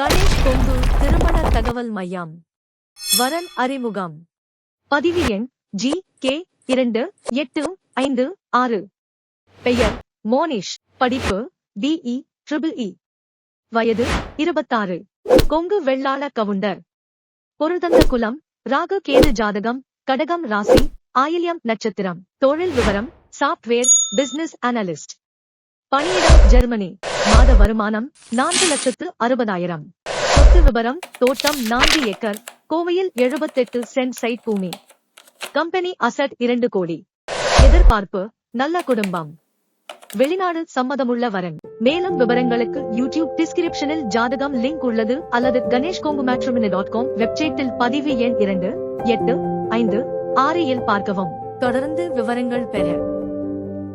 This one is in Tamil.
கணேஷ் கொங்கு திருமண தகவல் மையம். வரன் அறிமுகம். பதிவு எண் ஜி கே இரண்டு எட்டு ஐந்து ஆறு. பெயர் மோனிஷ். படிப்பு பிஇ ட்ரிபிள் இ. வயது இருபத்தாறு. கொங்கு வெள்ளாள கவுண்டர். பொருதந்த குலம் ராகு கேது ஜாதகம் கடகம் ராசி ஆயில்யம் நட்சத்திரம். தொழில் விவரம் சாப்ட்வேர் பிசினஸ் அனலிஸ்ட் பணியிடம் ஜெர்மனி. மாத வருமானம் நான்கு லட்சத்து அறுபதாயிரம். சொத்து விபரம் தோட்டம் நான்கு ஏக்கர் கோவையில் எழுபத்தெட்டு சென்ட் சைட் பூமி. கம்பெனி அசட் இரண்டு கோடி. எதிர்பார்ப்பு நல்ல குடும்பம். வெளிநாடு சம்மதமுள்ள வரன். மேலும் விவரங்களுக்கு யூடியூப் டிஸ்கிரிப்ஷனில் ஜாதகம் லிங்க் உள்ளது அல்லது Ganesh Kongu matrimony dot com வெப்சைட்டில் பதிவு எண் இரண்டு எட்டு ஐந்து ஆறு இல் பார்க்கவும். தொடர்ந்து விவரங்கள் பெற